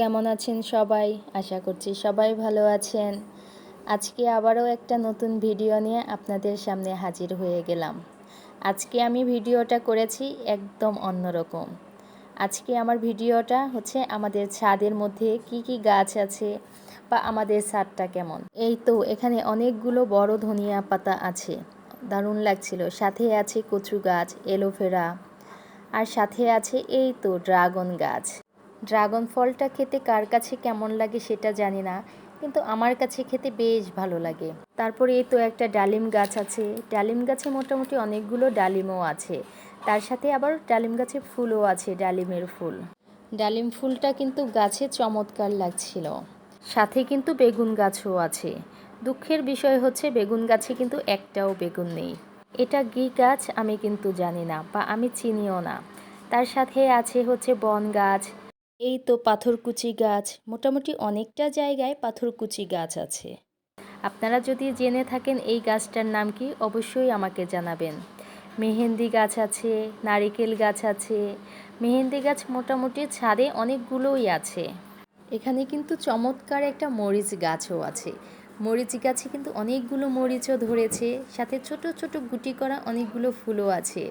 কেমন আছেন সবাই? আশা করছি সবাই ভালো আছেন। আজকে আবারও একটা নতুন ভিডিও নিয়ে আপনাদের সামনে হাজির হয়ে গেলাম। আজকে আমি ভিডিওটা করেছি একদম অন্যরকম আজকে আমার ভিডিওটা হচ্ছে আমাদের ছাদের মধ্যে কি কি গাছ আছে বা আমাদের ছাদটা কেমন। এই তো এখানে অনেকগুলো বড় ধনিয়া পাতা আছে। দারুণ লাগছিল। সাথে আছে কচু গাছ, এলোভেরা। আর সাথে আছে এই তো ড্রাগন গাছ। ড্রাগন ফলটা খেতে কার কাছে কেমন লাগে সেটা জানি না, কিন্তু আমার কাছে খেতে বেশ ভালো লাগে। তারপরে এই তো একটা ডালিম গাছ আছে। ডালিম গাছে মোটামুটি অনেকগুলো ডালিমও আছে। তার সাথে আবার ডালিম গাছে ফুলও আছে, ডালিমের ফুল। ডালিম ফুলটা কিন্তু গাছে চমৎকার লাগছিল। সাথে কিন্তু বেগুন গাছও আছে। দুঃখের বিষয় হচ্ছে বেগুন গাছে কিন্তু একটাও বেগুন নেই। এটা গি গাছ আমি কিন্তু জানি না, বা আমি চিনিও না। তার সাথে আছে হচ্ছে বন গাছ এই তো পাথরকুচি গাছ। মোটামুটি অনেকটা জায়গায় পাথরকুচি গাছ আছে। আপনারা যদি জেনে থাকেন এই গাছটার নাম কি, অবশ্যই আমাকে জানাবেন। মেহেন্দি গাছ আছে, নারিকেল গাছ আছে। মেহেন্দি গাছ মোটামুটি ছাদে অনেকগুলোই আছে। এখানে কিন্তু চমৎকার একটা মরিচ গাছও আছে। মরিচ গাছে কিন্তু অনেকগুলো মরিচও ধরেছে। সাথে ছোট ছোট গুটি করা অনেকগুলো ফুলও আছে।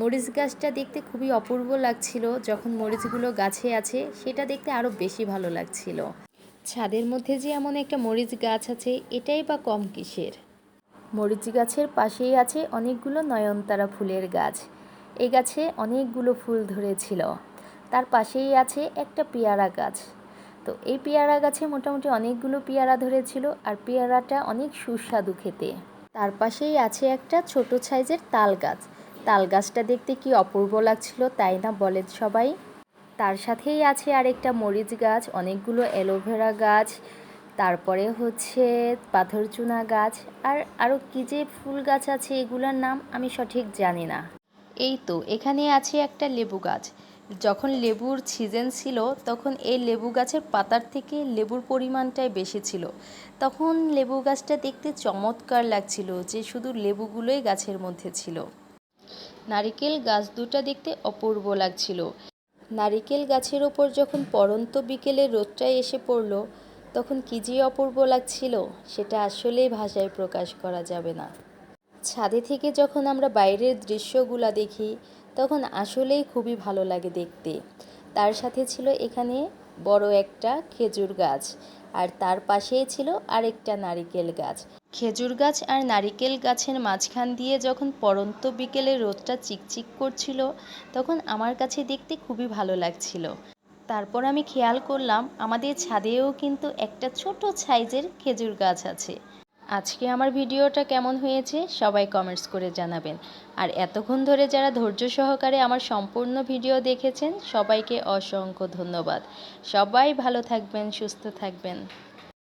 মরিচ গাছটা দেখতে খুবই অপূর্ব লাগছিল। যখন মরিচগুলো গাছে আছে, সেটা দেখতে আরও বেশি ভালো লাগছিল। ছাদের মধ্যে যে এমন একটা মরিচ গাছ আছে, এটাই বা কম কিসের? মরিচ গাছের পাশেই আছে অনেকগুলো নয়নতারা ফুলের গাছ। এই গাছে অনেকগুলো ফুল ধরেছিল। তার পাশেই আছে একটা পেয়ারা গাছ। তো এই পেয়ারা গাছে মোটামুটি অনেকগুলো পেয়ারা ধরেছিল, আর পেয়ারাটা অনেক সুস্বাদু খেতে। তার পাশেই আছে একটা ছোট সাইজের তাল গাছ। তাল গাছটা দেখতে কি অপূর্ব লাগছিল তাই না বলেন সবাই। তার সাথেই আছে আরেকটা মরিচ গাছ, অনেকগুলো অ্যালোভেরা গাছ, তারপরে হচ্ছে পাথর চুনা গাছ, আর আরও কী যে ফুল গাছ আছে এগুলোর নাম আমি সঠিক জানি না। এই তো, এখানে আছে একটা লেবু গাছ। যখন লেবুর সিজন ছিল, তখন এই লেবু গাছের পাতার থেকে লেবুর পরিমাণটাই বেশি ছিল। তখন লেবু গাছটা দেখতে চমৎকার লাগছিল যে শুধু লেবুগুলোই গাছের মধ্যে ছিল। নারিকেল গাছ দুটা দেখতে অপূর্ব লাগছিল। নারিকেল গাছের ওপর যখন পরন্ত বিকেলে রোদটা এসে পড়ল, তখন কী যে অপূর্ব লাগছিল সেটা আসলেই ভাষায় প্রকাশ করা যাবে না। ছাদে থেকে যখন আমরা বাইরের দৃশ্যগুলা দেখি, তখন আসলেই খুবই ভালো লাগে দেখতে। তার সাথে ছিল এখানে বড় একটা খেজুর গাছ। আর তার পাশেই ছিল আরেকটা নারিকেল গাছ। খেজুর গাছ আর নারিকেল গাছের মাঝখান দিয়ে যখন পরন্ত বিকেলে রোদটা চিকচিক করছিল, তখন আমার কাছে দেখতে খুবই ভালো লাগছিল। তারপর আমি খেয়াল করলাম, আমাদের ছাদেও কিন্তু একটা ছোট সাইজের খেজুর গাছ আছে। আজকে আমার ভিডিওটা কেমন হয়েছে সবাই কমেন্টস করে জানাবেন। আর এতক্ষণ ধরে যারা ধৈর্য সহকারে আমার সম্পূর্ণ ভিডিও দেখেছেন, সবাইকে অসংখ্য ধন্যবাদ। সবাই ভালো থাকবেন, সুস্থ থাকবেন।